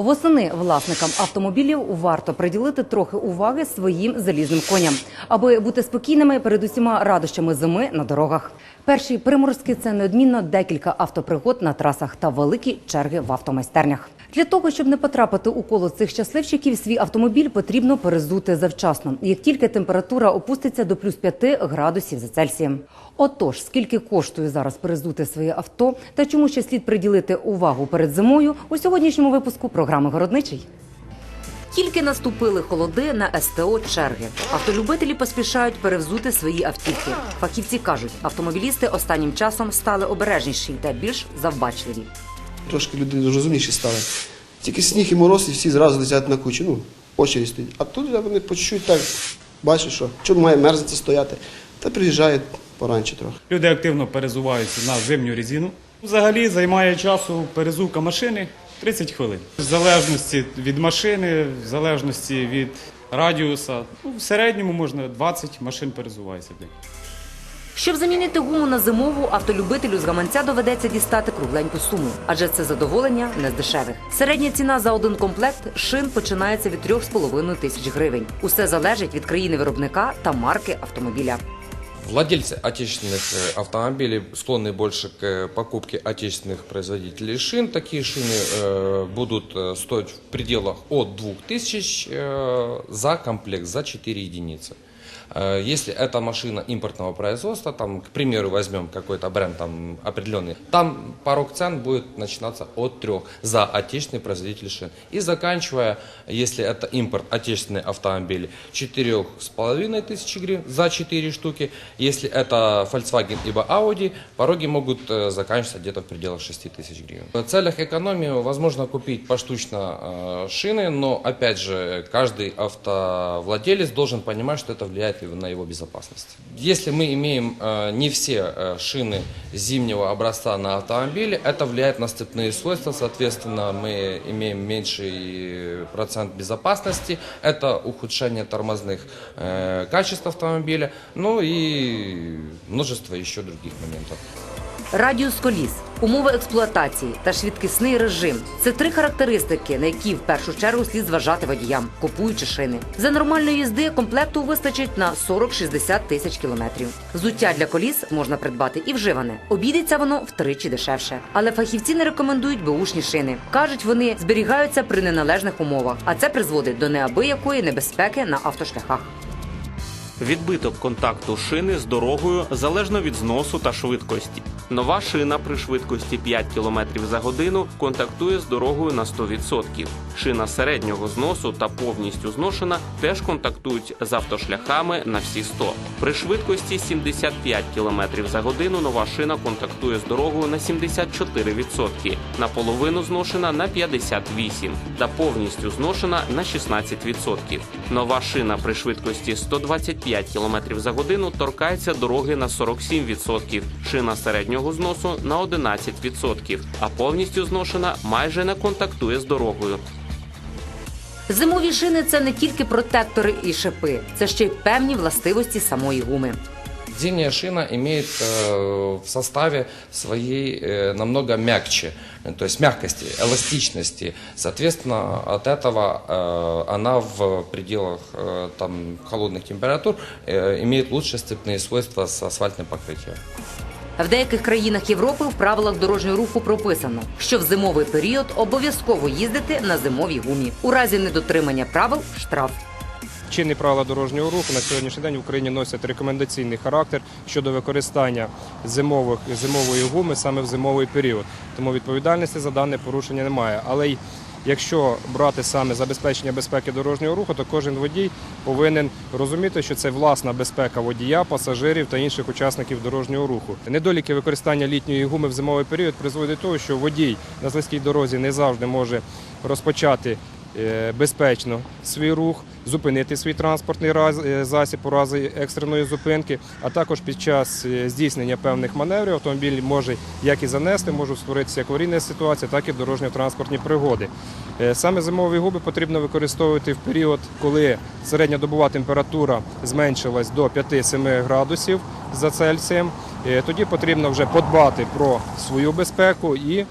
Восени власникам автомобілів варто приділити трохи уваги своїм залізним коням, аби бути спокійними перед усіма радощами зими на дорогах. Перші приморські це неодмінно декілька автопригод на трасах та великі черги в автомайстернях. Для того щоб не потрапити у коло цих щасливчиків, свій автомобіль потрібно перезути завчасно, як тільки температура опуститься до плюс 5 градусів за Цельсієм. Отож, скільки коштує зараз перезути своє авто та чому ще слід приділити увагу перед зимою у сьогоднішньому випуску програми Городничий. Тільки наступили холоди на СТО черги. Автолюбителі поспішають перевзути свої автівки. Фахівці кажуть, автомобілісти останнім часом стали обережніші та більш завбачливі. Трошки люди розумніші стали. Тільки сніг і мороз, і всі зразу летять на кучу. Ну, очередь стоїть. А тут вони по чуть-чуть так бачать, що чому має мерзнеться стояти, та приїжджають поранче трохи. Люди активно перезуваються на зимню резину. Взагалі займає часу перезувка машини 30 хвилин. В залежності від машини, в залежності від радіуса. Ну, в середньому можна 20 машин перезувається день. Щоб замінити гуму на зимову, автолюбителю з гаманця доведеться дістати кругленьку суму, адже це задоволення не з дешевих. Середня ціна за один комплект шин починається від 3,5 тисяч гривень. Усе залежить від країни виробника та марки автомобіля. Владельцы отечественных э, автомобилей склонны больше к э, покупке отечественных производителей шин. Такие шины э, будут э, стоить в пределах от 2000 э, за комплект, за 4 единицы. Э, Если это машина импортного производства, там, к примеру, возьмем какой-то бренд там, определенный, там порог цен будет начинаться от 3 за отечественный производитель шин. И заканчивая, если это импорт отечественный автомобиль, 4,5 тысячи гривен за 4 штуки. Если это Volkswagen либо Audi, пороги могут э, заканчиваться где-то в пределах 6 тысяч гривен. В целях экономии возможно купить поштучно э, шины, но опять же каждый автовладелец должен понимать, что это влияет на его безопасность. Если мы имеем э, не все э, шины зимнего образца на автомобиле, это влияет на сцепные свойства, соответственно мы имеем меньший процент безопасности, это ухудшение тормозных э, качеств автомобиля, ну и множество еще других моментов. Радіус коліс, умови експлуатації та швидкісний режим це три характеристики, на які в першу чергу слід зважати водіям, купуючи шини. За нормальної їзди комплекту вистачить на 40-60 тисяч кілометрів. Взуття для коліс можна придбати і вживане. Обійдеться воно втричі дешевше. Але фахівці не рекомендують беушні шини. кажуть, вони зберігаються при неналежних умовах, а це призводить до неабиякої небезпеки на автошляхах. Відбиток контакту шини з дорогою залежно від зносу та швидкості. Нова шина при швидкості 5 км за годину контактує з дорогою на 100%. Шина середнього зносу та повністю зношена теж контактують з автошляхами на всі 100. При швидкості 75 км за годину нова шина контактує з дорогою на 74%, наполовину зношена на 58% та повністю зношена на 16%. Нова шина при швидкості 125 км за годину торкається дороги на 47%, шина середнього зносу на 11%, а повністю зношена майже не контактує з дорогою. Зимові шини це не тільки протектори і шипи, це ще й певні властивості самої гуми. Зимняя шина имеет э, в составе своей э, намного мягче, э, то есть мягкости, эластичности. Соответственно, от этого э, она в пределах э, там, холодных температур э, имеет лучшие сцепные свойства с асфальтным покрытием. В деяких країнах Європи в правилах дорожнього руху прописано, що в зимовий період обов'язково їздити на зимовій гумі. У разі недотримання правил штраф. Чинні правила дорожнього руху на сьогоднішній день в Україні носять рекомендаційний характер щодо використання зимової гуми саме в зимовий період. Тому відповідальності за дане порушення немає. Але й якщо брати саме забезпечення безпеки дорожнього руху, то кожен водій повинен розуміти, що це власна безпека водія, пасажирів та інших учасників дорожнього руху. Недоліки використання літньої гуми в зимовий період призводять до того, що водій на слизькій дорозі не завжди може розпочати безпечно свій рух, зупинити свій транспортний е, засіб у разі екстреної зупинки, а також під час е, здійснення певних маневрів автомобіль може як і занести, може створитися як ситуація, так і дорожньо-транспортні пригоди. Е, Саме зимові губи потрібно використовувати в період, коли середньодобова температура зменшилась до 5-7 градусів за Цельсієм. Е, Тоді потрібно вже подбати про свою безпеку і е,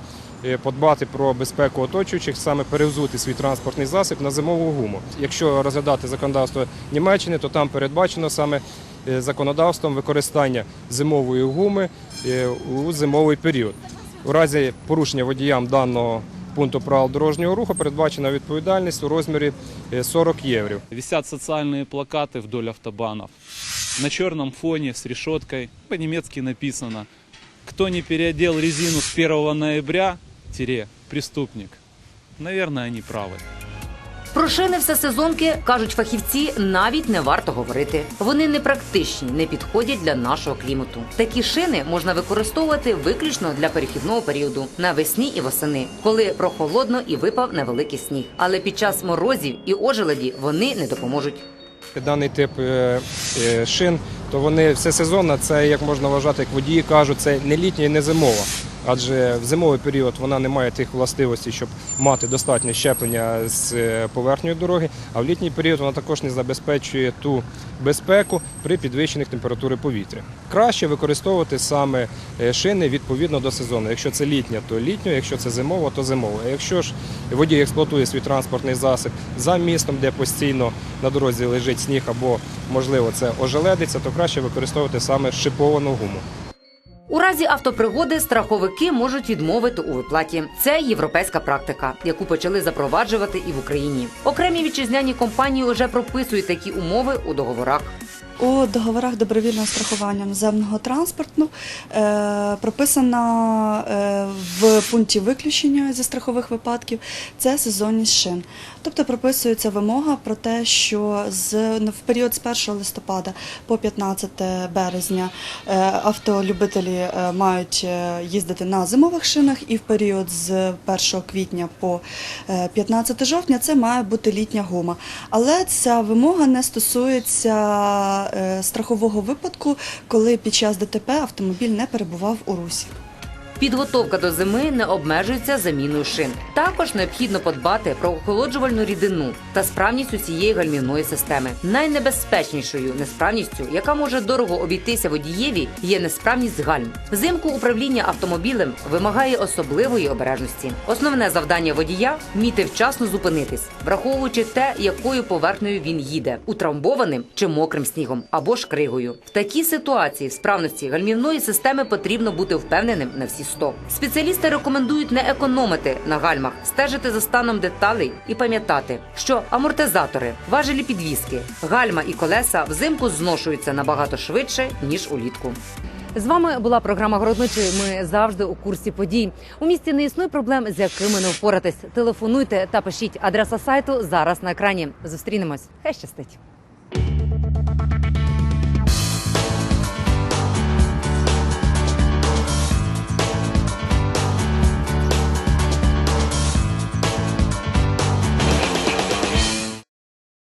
подбати про безпеку оточуючих, саме перевзути свій транспортний засіб на зимову гуму. Якщо розглядати законодавство Німеччини, то там передбачено саме е, законодавством використання зимової гуми е, у зимовий період. У разі порушення водіям даного пункту правил дорожнього руху передбачена відповідальність у розмірі е, 40 євро. Висят социальные плакаты вдоль автобанов. На черном фоне с решеткой по-немецки написано «Кто не переодел резину с 1 ноября, преступник». Наверное, они правы. Про шини всесезонки, кажуть фахівці, навіть не варто говорити. Вони не практичні, не підходять для нашого клімату. Такі шини можна використовувати виключно для перехідного періоду навесні і восени, коли прохолодно і випав невеликий сніг. Але під час морозів і ожеледі вони не допоможуть. Даний тип е, е, шин, то вони всесезонно, це як можна вважати, як водії кажуть, це не літня і не зимова. Адже в зимовий період вона не має тих властивостей, щоб мати достатнє щеплення з е, поверхньої дороги, а в літній період вона також не забезпечує ту безпеку при підвищених температури повітря. Краще використовувати саме е, шини відповідно до сезону. Якщо це літня, то літньо, якщо це зимова, то зимова. А якщо ж водій експлуатує свій транспортний засіб за містом, де постійно на дорозі лежить сніг або можливо це ожеледиться, то краще використовувати саме шиповану гуму. У разі автопригоди страховики можуть відмовити у виплаті. Це європейська практика, яку почали запроваджувати і в Україні. Окремі вітчизняні компанії вже прописують такі умови у договорах. У договорах добровільного страхування наземного транспорту е, прописано е, в пункті виключення зі страхових випадків це сезонність шин. Тобто прописується вимога про те, що ну, в період з 1 листопада по 15 березня е, автолюбителі мають їздити на зимових шинах, і в період з 1 квітня по е, 15 жовтня це має бути літня гума. Але ця вимога не стосується страхового випадку, коли під час ДТП автомобіль не перебував у русі. Підготовка до зими не обмежується заміною шин. Також необхідно подбати про охолоджувальну рідину та справність усієї гальмівної системи. Найнебезпечнішою несправністю, яка може дорого обійтися водієві, є несправність гальм. Взимку управління автомобілем вимагає особливої обережності. Основне завдання водія вміти вчасно зупинитись, враховуючи те, якою поверхнею він їде утрамбованим чи мокрим снігом або ж кригою. В такій ситуації в справності гальмівної системи потрібно бути впевненим на всі 100. Спеціалісти рекомендують не економити на гальмах, стежити за станом деталей і пам'ятати, що амортизатори, важелі підвіски, гальма і колеса взимку зношуються набагато швидше ніж улітку. З вами була програма Городничий. Ми завжди у курсі подій. У місті не існує проблем, з якими не впоратись. Телефонуйте та пишіть адреса сайту зараз на екрані. Зустрінемось. Хай щастить.